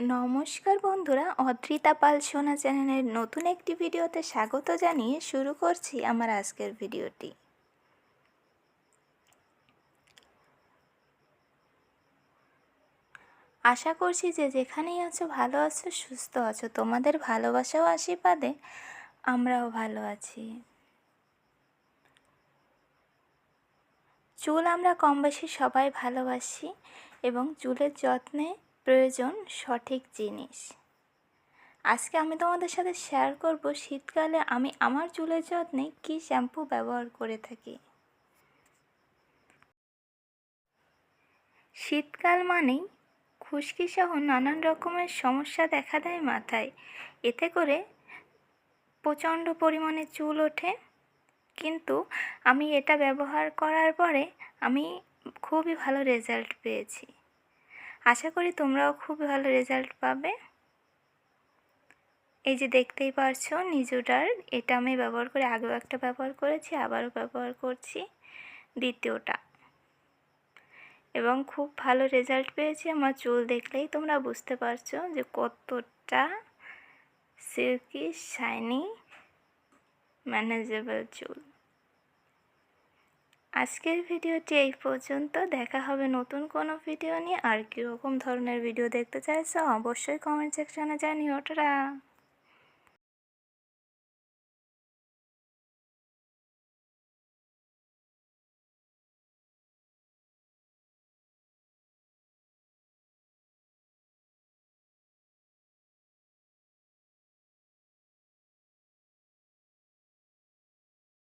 নমস্কার বন্ধুরা, অদ্রিতা পাল সোনা চ্যানেলের নতুন একটি ভিডিওতে স্বাগত জানিয়ে শুরু করছি আমার আজকের ভিডিওটি। আশা করছি যে যেখানেই আছো, ভালো আছো, সুস্থ আছো, তোমাদের ভালোবাসা ও আশীর্বাদে আমরাও ভালো আছি। চুল আমরা কম বেশি সবাই ভালোবাসি এবং চুলের যত্নে প্রয়োজন সঠিক জিনিস। আজকে আমি তোমাদের সাথে শেয়ার করব শীতকালে আমি আমার চুলের যত্নে কী শ্যাম্পু ব্যবহার করে থাকি। শীতকাল মানেই খুশকি সহ নানান রকমের সমস্যা দেখা দেয় মাথায়। এতে করে প্রচণ্ড পরিমাণে চুল ওঠে। কিন্তু আমি এটা ব্যবহার করার পরে আমি খুবই ভালো রেজাল্ট পেয়েছি। আশা করি তোমরাও খুব ভালো রেজাল্ট পাবে। এই যে দেখতেই পারছ, নিজুটার, এটা আমি ব্যবহার করে আগেও একটা ব্যবহার করেছি, আবারও ব্যবহার করছি দ্বিতীয়টা। এবং খুব ভালো রেজাল্ট পেয়েছি, আমার চুল দেখলেই তোমরা বুঝতে পারছ যে কতটা সিল্কি শাইনি ম্যানেজেবল চুল। আজকের ভিডিওটি এই পর্যন্ত। দেখা হবে নতুন কোনো ভিডিও নিয়ে। আর কীরকম ধরনের ভিডিও দেখতে চাইছো, অবশ্যই কমেন্ট সেকশানে জানিও। ওটা